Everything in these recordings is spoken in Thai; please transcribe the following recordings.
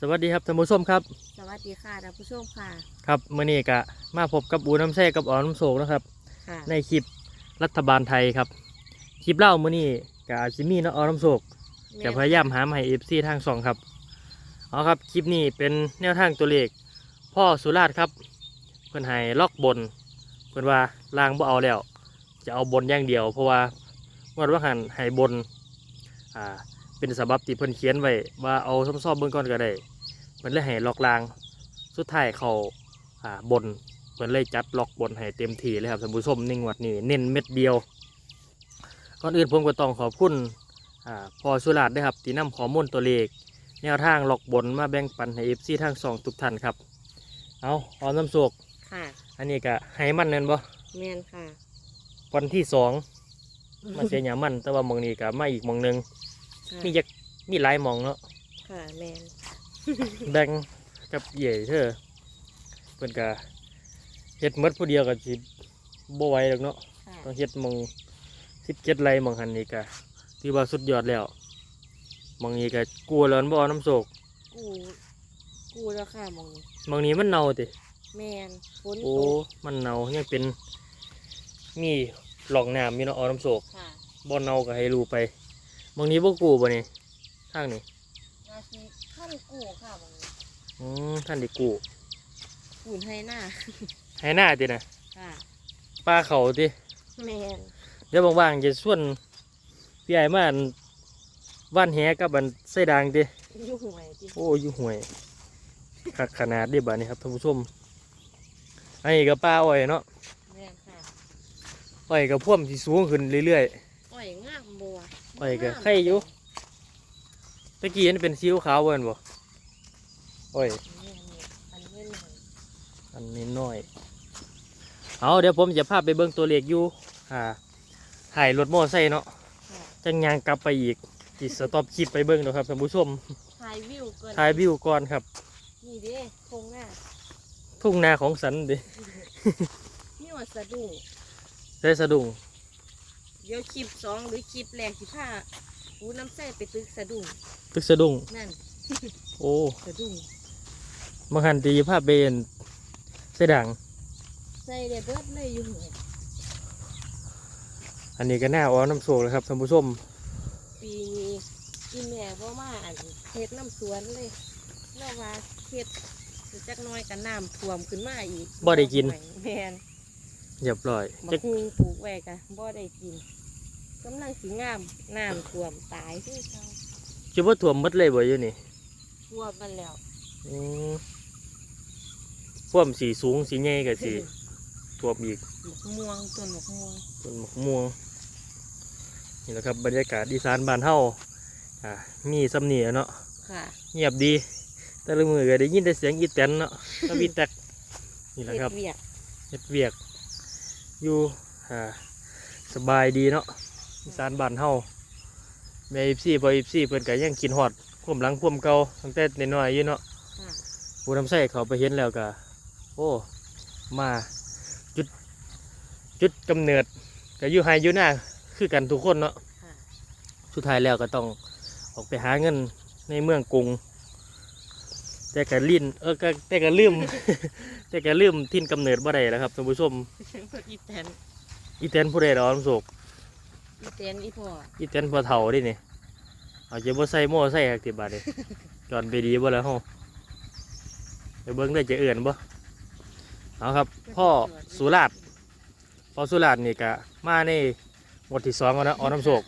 สวัสดีครับท่านผู้ชมครับ สวัสดีค่ะท่านผู้ชมค่ะ ครับมื่อนี้ก็มาพบกับอูน้ำแท่กับอ๋อน้ำโศกนะครับ ค่ะ ในคลิปรัฐบาลไทยครับ คลิปเล่ามื่อนี้กับอาจิมีเนาะอ๋อน้ำโศกจะพยายามหามาให้เอฟซีทางสองครับเอาครับคลิปนี้เป็นแนวทางตัวเลขพ่อสุราษฎร์ครับ เพื่อนให้ล็อกบน เพื่อนว่าล่างบ่เอาแล้ว จะเอาบนอย่างเดียว เพราะว่าเมื่อว่าหันให้บนอ่า เป็นสบับที่เพิ่นเขียนไว้ว่าเอาซ่อมๆเบื้องก่อนก็ได้เพิ่นเลยให้ล็อกลาง สุดท้ายเขาอ่าบนเพิ่นเลยจัดล็อกบนให้เต็มที่เลยครับท่านผู้ชมในงวดนี้เน้นเม็ดเดียวก่อนอื่นผมก็ต้องขอบคุณอ่าพอสุราษฎร์ด้วยครับที่นำข้อมูลตัวเลข แนวทางล็อกบนมาแบ่งปันให้เอฟซีทางสองทุกท่านครับเอาออมน้ำโศกค่ะอันนี้ก็ให้มันเน่นบ่แมนค่ะวันที่สองมาเสียหยามันแต่ว่าหมองนี้ก็มาอีกหมองหนึง ค่ะมีจักมีหลายหมองเนาะค่ะแมนแบ่งกับเหย่เธอเพิ่นก็เฮ็ดหมดผู้เดียวก็สิบ่ไหวหรอกเนาะค่ะต้องเฮ็ดหมองสิบเจ็ดไรหมองหันนี่ก็ถือว่าสุดยอดแล้วหมองนี้ก็กลัวแล้วมันบ่เอาน้ำโศกกูกูแล้วค่ะหมองนี้หมองนี้มันเน่าติแมนฝนโอ้ตกมันเน่ายังเป็นมีหลองน้ำมีเนาะเอาน้ำโศกค่ะบ่เน่าก็ให้รู้ไป หมองนี้บ่กูบ่นี่ทางนี้นาทีท่านกูค่ะหมองนี้อืมท่านได้กูกูนให้หน้าให้หน้าตินะค่ะปลาเขาติแมนเดี๋ยวว่างๆจะส่วนพี่ใหญ่มาอั่นว่านแหกับบันไส้ดางติอยู่ห่วยจิโอ้อยู่ห่วยคักขนาดเดีบานี่ครับท่านผู้ชมอันนี้ก็ปลาอ้อยเนาะแมนค่ะอ้อยก็พ่วมสิสูงขึ้นเรื่อยอ้อยงาม บัวอ้อยก็ไข่อยู่ๆตะกี้อันเป็นซีอิ๊วขาวเวินบ่อ้อยนี่นี่อันนี้หน่อยอันนี้น้อย เอาเดี๋ยวผมจะพาไปเบิ่งตัวเลขอยู่อ่าถ่ายรถมอไซค์เนาะค่ะจังยางกลับไปอีกจิสต็อปคลิปไปเบิ่งเนาะครับท่านผู้ชมถ่ายวิวเกินถ่ายวิวก่อนครับ นี่เด้ทงหน้าทุ่งนาของสันเดินี่ว่าสะดุ้งได้สะดุ้ง เดี๋ยวคลิปสองหรือคลิปแรกที่ผ้าอูน้ำแส้ไปตึกสะดุ้งตึกสะดุ้งนั่นโอ้สะดุ้งบางหันตีภาพเบนเสดังใส่ได้เบิดเลยอยู่เนี่ยอันนี้ก็น่าอ้อน้ำโศกเลยครับท่านผู้ชมปีนี้กินแม่บ่มาอันเฮ็ดน้ำสวนเลยแล้วว่าเฮ็ดจักหน้อยกับน้ำท่วมขึ้นมาอีกบ่ได้กินแม่น เรียบร้อยบัจะกฮุงปลูกไว้กะบ่ได้กินกำลังสิงามน้ำท่วมตายที่เขาคิดว่าถ่วมหมดเลยบ่อยู่นี่ท่วมมันแล้วอืมท่วมสีสูงสีใหญ่กับสีท่วมอีกบักม่วงต้นบักม่วงต้นมะม่วงนี่แหละครับบรรยากาศอีสานบ้านเฮาอ่ามีสำเนียงเนาะ ค่ะเงียบดี แต่ละมือก็ได้ยินแต่เสียงอีแตนเนาะก็มีแตกนี่แหละเฮ็ดครับเวียกเฮ็ดเวียก อยู่อ่าสบายดีเนาะอีสานบ้านเฮาแม่อีซี่บ่อีซี่เพิ่นก็ยังกินฮอดความหลังความเก่าตั้งแต่น้อยๆอยู่เนาะค่ะผู้ทำไส้เขาไปเห็นแล้วก็โอ้มาจุดจุดกำเนิดก็อยู่ไฮอยู่หน้าคือกันทุกคนเนาะค่ะสุดท้ายแล้วก็ต้องออกไปหาเงินในเมืองกรุง แต่ก็ลิ้นเออก็แต่ก็ลืม แต่ก็ลืมทินกำเนิดบ่ได้แล้วครับท่านผู้ชมอีแตนอีแตนผู้ใดดอกน้ำโศกอีแตนอีพ่ออีแตนพอเฒ่าดินี่เอาจะบ่ใส่หม้อใส่ฮักติบาดนี่จอนไปดีบ่แล้วเฮาไปเบิ่งได้จะเอื่นบ่เอาครับ พ่อสุราษฎร์พ่อสุราษฎร์นี่ก็มาในหมวดที่สองแล้วนะเอาน้ำโศก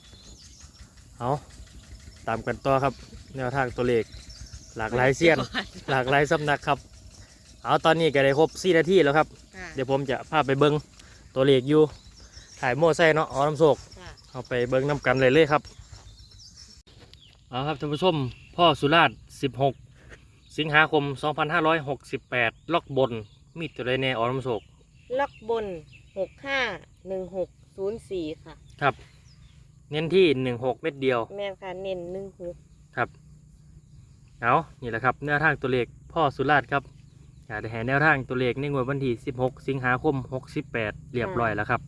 เอาตามกันต่อครับ แนวทางตัวเลข หลากหลายเสี้ยน หลากหลายสำนักครับ เอาตอนนี้ก็ได้ครบ4นาทีแล้วครับค่ะเดี๋ยวผมจะพาไปเบิ้งตัวเลขอยู่ ถ่ายโม่ไส้เนาะเอาน้ำโศกค่ะเอาไปเบิ้งน้ำกันเลยเลยครับ เอาครับท่านผู้ชม พ่อสุราษฎร์16 สิงหาคม 2568 ล็อกบน มีตัวใดแน่เอาน้ำโศก ล็อกบนหกห้าหนึ่งหกศูนย์สี่ค่ะ ครับ เน้นที่ 16 เม็ดเดียว แม่นค่ะ เน้นหนึ่งหกครับ เอานี่แหละครับแนวทางตัวเลขพ่อสุราษฎร์ครับอยากจะแห่แนวทางตัวเลขในงวดวันที่ 16 สิงหาคม 68 เรียบร้อยแล้วครับ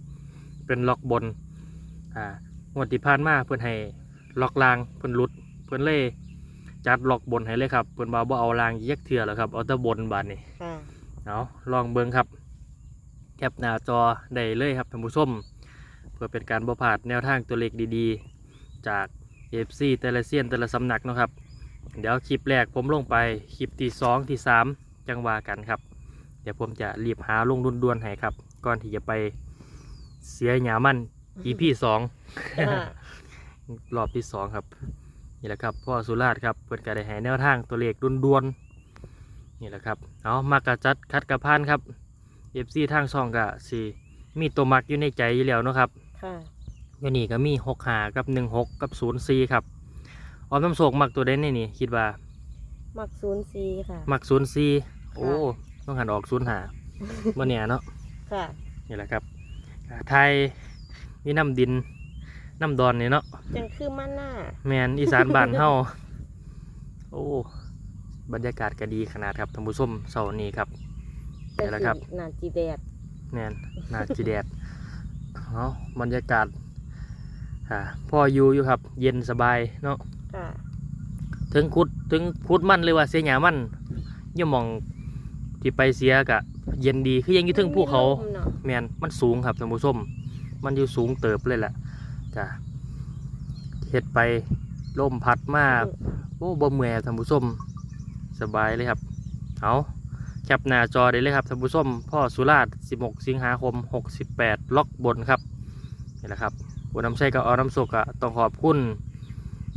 เป็นล็อกบนอ่างวดที่ผ่านมาเพื่อนให้ล็อกลางเพื่อนหลุดเพื่อนเล่จัดล็อกบนให้เลยครับเพิ่นว่าบ่เอาลางเยียกเถื่อแล้วครับเอาแต่บนบาดนี้ค่ะเอาลองเบิ่งครับแคปหน้าจอได้เลยครับท่านผู้ชมเพื่อเป็นการบ่พลาดแนวทางตัวเลขดีๆ จาก FC แต่ละเซียนแต่ละสำนักเนาะครับ เดี๋ยวคลิปแรกผมลงไปคลิปที่สองที่สามจังว่ากันครับ เดี๋ยวผมจะรีบหาลงด่วนๆให้ครับ ก่อนที่จะไปเสียหยามัน EP สองค่ะรอบที่สองครับ นี่แหละครับพ่อสุราชครับเปิดการได้ให้แนวทางตัวเลขด่วนๆนี่แหละครับเอามากระจัดคัดกระพานครับเอฟซีทางซองกะสีมีตัวมักอยู่ในใจอยู่แล้วเนาะครับค่ะ อยู่นี่ก็มีหกหากับหนึ่งหกกับศูนย์สี่ครับ ออมน้ำโศกมักตัวเด่นนี่นี่ คิดว่า มักศูนย์สี่ค่ะ มักศูนย์สี่โอ้ค่ะต้องหันออกศูนย์หาเมื่อเนี่ยเนาะ ค่ะ นี่แหละครับอ่าไทยมีน้ำดิน น้ำดอนนี่เนาะ จังคือมันหน้า แมนอีสานบ้านเฮา โอ้ บรรยากาศก็ดีขนาดครับท่านผู้ชมเสาร์นี้ครับแต่นี่แหละครับสินานจีแดดแมนนาจีแดดเอาบรรยากาศอ่าพ่ออยู่อยู่ครับ เย็นสบายเนาะ ค่ะถึงคุดถึงคุดมันเลยว่าเสียหยามันอย่ามองที่ไปเสียกะ เย็นดีคือยังอยู่ถึงภูเขามีลมเนาะแมนมันสูงครับท่านผู้ชมมันอยู่สูงเติบเลยแหละจ้ะเฮ็ดไปลมพัดมาโอ้บ่เมื่อยครับท่านผู้ชมสบายเลยครับเอาแคปหน้าจอได้เลยครับท่านผู้ชมพ่อสุราษฎร์16 สิงหาคม 68 ล็อกบนครับนี่แหละครับบุญน้ำใช้กับออน้ำสุกอะต้องขอบคุณ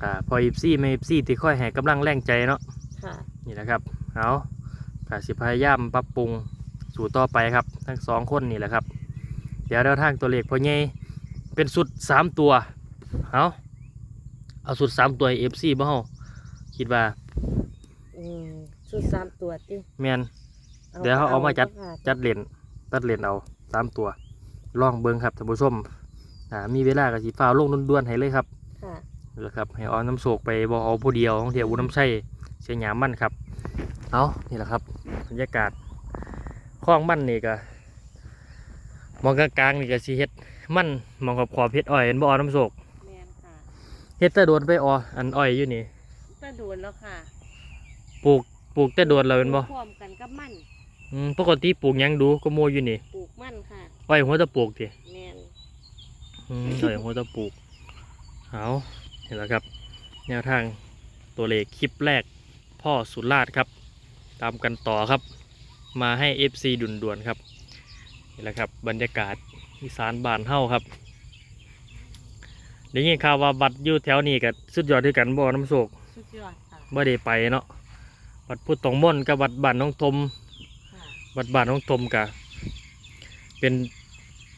อ่าพออิฟซี่ไม่อิฟซี่ที่ค่อยให้กำลังแรงใจเนาะค่ะนี่แหละครับเอากาสิพยายามปรับปรุงสู่ต่อไปครับ ทั้งสองคนนี่แหละครับ เดี๋ยวแนวทางตัวเลขพอใหญ่เป็นสุดสามตัวเอาเอาสุดสามตัวเอฟซีบ่เฮาคิดว่าอืมชุดสามตัวติแมนเดี๋ยวเขาเอามาจัดค่ะจัดเหรียญตัดเหรียญเอาสามตัวลองเบิ้งครับท่านผู้ชมอ่ามีเวลากับสีฟ้าวลงด่วนๆให้เลยครับค่ะ นี่แหละครับให้เอาน้ำโศกไปบอเอาผู้เดียวของเที่ยวอุน้ำใช่เสียหยามมันครับ เอานี่แหละครับบรรยากาศคลองมันนี่ก็มองกลางๆนี่ก็สีเฮ็ดมันมองกับขอบเฮ็ดอ้อยเห็นบ่อน้ำโศกแมนค่ะเฮ็ดแต่โดนไปอออันอ้อยอยู่นี่ก็โดนแล้วค่ะปลูกปลูกแต่โดนเราเป็นบ่พร้อมกันกับมันอืมปกติปลูกหยังดูก็โมอยู่นี่ปลูกมันค่ะอ้อยหัวตะปลูกทีแมนอืมอ้อยหัวตะปลูกเอาเห็ นแล้วครับ แนวทางตัวเลขคลิปแรกพ่อสุราษฎร์ครับ ตามกันต่อครับ มาให้ FC ดุนด่วนๆครับนี่แหละครับบรรยากาศอีสานบ้านเฮาครับได้ยินข่าวว่าบัตรอยู่แถวนี้กับสุดยอดด้วยกันบ่น้ำโศกสุดยอดค่ะบ่ได้ไปเนาะวัดพุทธตองม่อนกับวัดบ้านน้องทมค่ะวัดบ้านน้องทมกะเป็น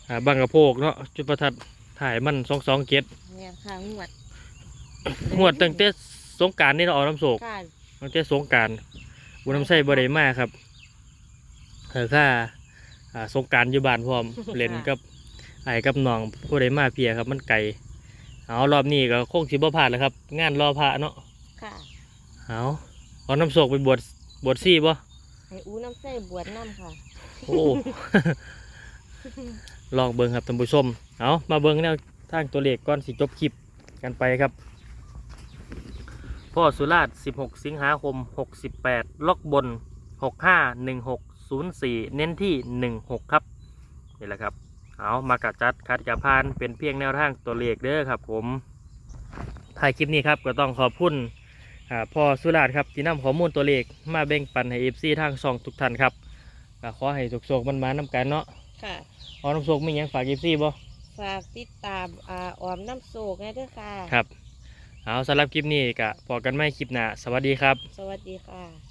อ่าบางกระโพกเนาะจุดประทัดถ่ายมันสองสองเกตแมนค่ะงวด งวดตั้งแต่สงกรารนี่เราะเอาน้ำโศก ค่ะตั้งแต่สงกรารบุญน้ำใส่บ่ได้มาครับเออค่าอ่าสงกรารอยู่บ้านพร้อม เล่นกับไอ้กับน้องผู้ใดมาเพียครับ มันไกลเอารอบนี้ก็คงสิบ่พลาดแล้วครับ งานรอพระเนาะค่ะเอาเอาน้ำโศกไปบวชบวชซี่บ่ให้อู้น้ำใส่บวชน้ำค่ะ โอ้ ลองเบิ่งครับท่านผู้ชมเอามาเบิ่งแนวทางตัวเลขก่อนสิจบคลิปกันไปครับ พ่อสุราษฎร์16 สิงหาคม 68 ล็อกบน 65 16 04 เน้นที่ 16 ครับ นี่แหละครับ เอามากระจัดคัดกระพานเป็นเพียงแนวทางตัวเลขเด้อครับผมถ่ายคลิปนี้ครับก็ต้องขอบคุณอ่าพ่อสุราษฎร์ครับที่นำข้อมูลตัวเลขมาแบ่งปันให้ FC ทางช่องทุกท่านครับก็ขอให้สุกๆมันมาน้ำกันเนาะค่ะขอน้ำโศกมีหยังฝากเอฟซีบ่ฝากติดตามอาออมน้ำโศกให้ด้วยค่ะครับ เอาสำหรับคลิปนี้ก็พอกันไม่คลิปหน้าสวัสดีครับ สวัสดีค่ะ